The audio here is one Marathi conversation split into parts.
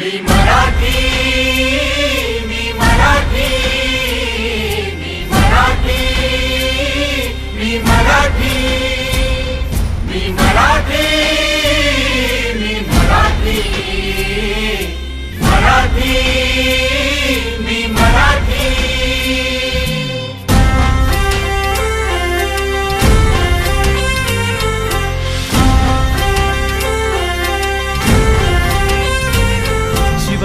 मी मराठी मी मराठी.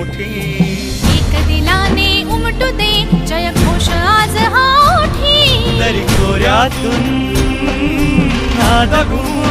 मोठी. एक दिलाने उमटू दे जय घोष आज हा ओठी. तरी खोऱ्यातून नाद घुमू